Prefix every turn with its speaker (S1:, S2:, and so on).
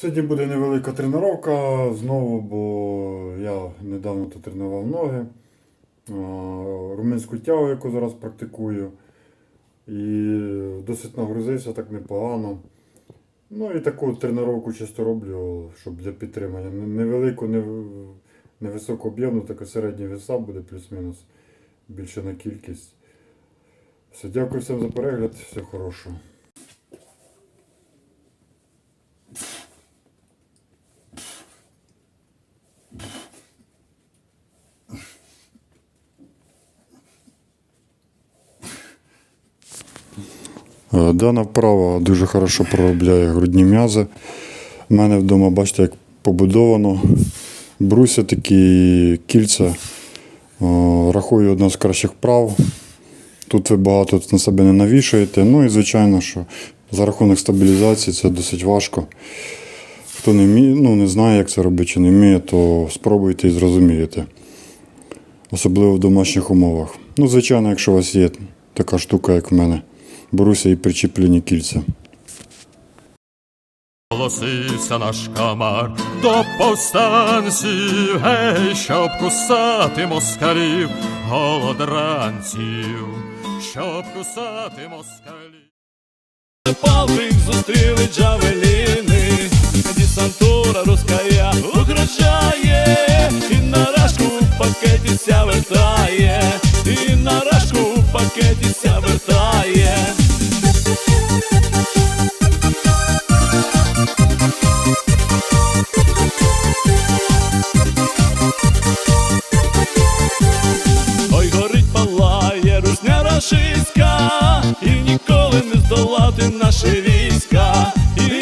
S1: Сьогодні буде невелика тренування знову, бо я недавно тут тренував ноги. Румунську тягу, яку зараз практикую. І досить нагрузився так непогано. Ну і таку тренування чисто роблю, щоб для підтримання. Невелику, невисоку об'ємну, така середня веса буде плюс-мінус. Більше на кількість. Все, дякую всім за перегляд, всього хорошого. Дана вправа дуже хорошо проробляє грудні м'язи. У мене вдома, бачите, як побудовано. Бруся такі кільця. Рахую одна з кращих вправ. Тут ви багато на себе не навішуєте. Ну і звичайно, що за рахунок стабілізації це досить важко. Хто не, вміє, ну, не знає, як це робити чи не вміє, то спробуйте і зрозумієте. Особливо в домашніх умовах. Ну, звичайно, якщо у вас є така штука, як в мене, бруся і причіплені кільця.
S2: Голосився наш комар. До повстанців, гей, щоб кусати москалів, голодранців, щоб кусати москалів.
S3: Палки зустріли джавеліни, десантура рускає, угрожає, і на рашку в пакеті ся вертає, і на рашку в пакеті фашистська, і ніколи не здолати наші війська. І